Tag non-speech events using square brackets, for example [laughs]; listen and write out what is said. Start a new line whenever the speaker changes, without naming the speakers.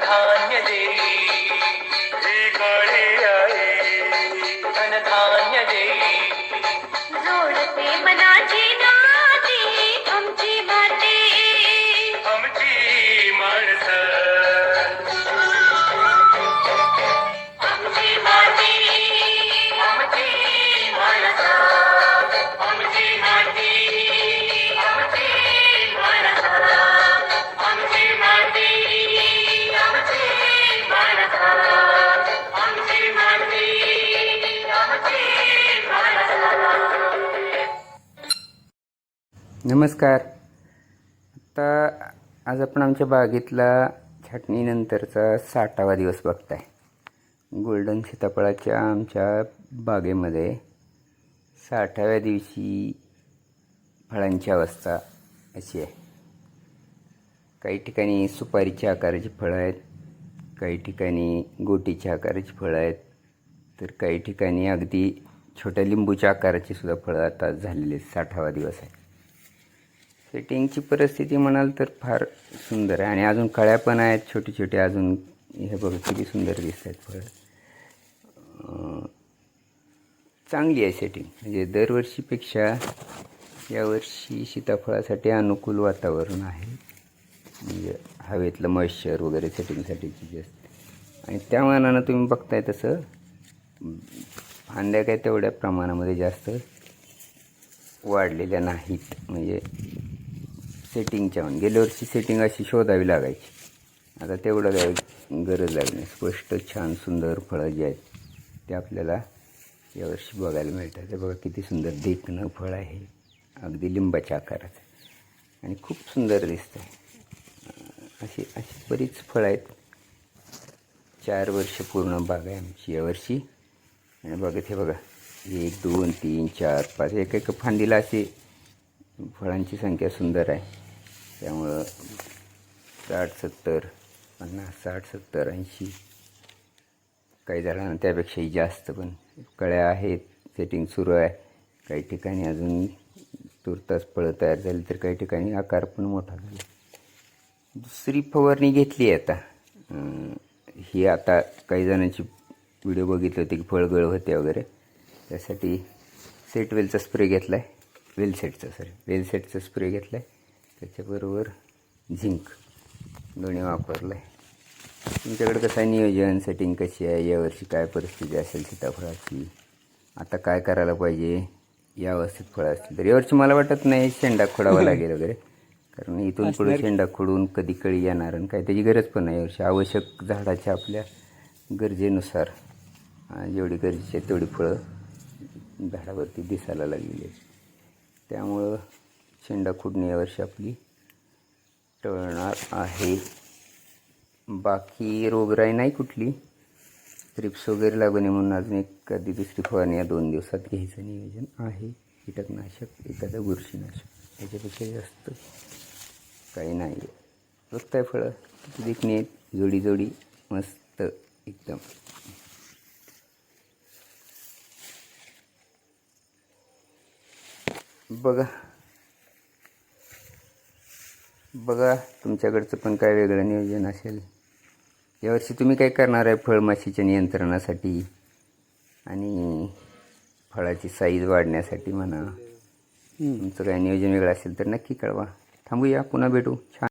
ಧಾನ್ಯದೇ ಈ ಕಳಿಯ
नमस्कार. आता आज आपण आमच्या बागेतला छाटणीनंतरचा साठावा दिवस बघताय. गोल्डन सीताफळाच्या आमच्या बागेमध्ये साठाव्या दिवशी फळांची अवस्था अशी आहे. काही ठिकाणी सुपारीच्या आकाराची फळं आहेत काही ठिकाणी गोटीच्या आकाराची फळं आहेत तर काही ठिकाणी अगदी छोट्या लिंबूच्या आकाराची सुद्धा फळं आता झालेली आहेत. साठावा दिवस आहे. सेटिंगची परिस्थिती म्हणाल तर फार सुंदर आहे. आणि अजून कळ्या पण आहेत छोटे छोटे अजून हे बघ किती सुंदर दिसत आहेत फळ चांगली आहे सेटिंग म्हणजे दरवर्षीपेक्षा यावर्षी सीताफळासाठी अनुकूल वातावरण आहे. म्हणजे हवेतलं मॉइश्चर वगैरे सेटिंगसाठीची जास्त आणि त्या मानानं तुम्ही बघताय तसं फांद्या काय तेवढ्या प्रमाणामध्ये जास्त वाढलेल्या नाहीत. म्हणजे सेटिंगच्या म्हणून गेल्या वर्षी सेटिंग अशी शोधावी लागायची. आता तेवढं काय गरज लागली नाही. स्पष्ट छान सुंदर फळं जी आहेत ते आपल्याला यावर्षी बघायला मिळतात. ते बघा किती सुंदर देखणं फळ आहे. अगदी लिंबाच्या आकारात आणि खूप सुंदर दिसतं आहे अशी अशी बरीच फळं आहेत. चार वर्ष पूर्ण बाग आहे आमची यावर्षी आणि बघत हे बघा. एक दोन तीन चार पाच. एक एक फांदीला अशी फळांची संख्या सुंदर आहे. त्यामुळं साठ सत्तर पन्नास साठ सत्तर ऐंशी. काही झाडांना त्यापेक्षाही जास्त पण. कळ्या आहेत सेटिंग सुरू आहे. काही ठिकाणी अजून तुर्तास फळं तयार झाली तर काही ठिकाणी आकार पण मोठा झाला. दुसरी फवारणी घेतली आहे आता. ही आता काही जणांची व्हिडिओ बघितले होते की फळगळ होते वगैरे. त्यासाठी सेट वेलचा स्प्रे घेतला आहे वेलसेटचा सॉरी वेलसेटचा स्प्रे घेतला आहे त्याच्याबरोबर झिंक दोन्ही वापरलं आहे तुमच्याकडे कसं आहे नियोजन? सेटिंग कशी आहे? यावर्षी काय परिस्थिती असेल? सीताफळाची. आता काय करायला पाहिजे? या अवस्थेत फळं असतील तर. यावर्षी मला वाटत नाही शेंडा खोडावा [laughs] लागेल वगैरे. कारण इथून पुढे शेंडा खोडून कधी कळी येणार आणि काय? त्याची गरज पण नाही यावर्षी. आवश्यक झाडाच्या आपल्या गरजेनुसार. जेवढी गरजेची आहे तेवढी फळं झाडावरती दिसायला लागलेली आहेत. त्यामुळं शेंडा खुडणी यावर्षी आपली टळणार आहे. बाकी रोगराई नाही कुठली. थ्रिप्स वगैरे लागू नये म्हणून अजून एखादी दुसरी फवारणी या दोन दिवसात घ्यायचं नियोजन आहे. कीटकनाशक एखादं बुरशीनाशक. याच्यापेक्षा जास्त काही नाही. आहे बघताय फळं किती देखणी आहेत? जोडी जोडी मस्त एकदम. बघा बघा तुमच्याकडचं पण काय वेगळं नियोजन असेल. यावर्षी तुम्ही काय करणार आहे फळमाशीच्या नियंत्रणासाठी? आणि फळाची साईज वाढण्यासाठी म्हणा. तुमचं काय नियोजन वेगळं असेल तर नक्की कळवा. थांबूया पुन्हा भेटू. छान.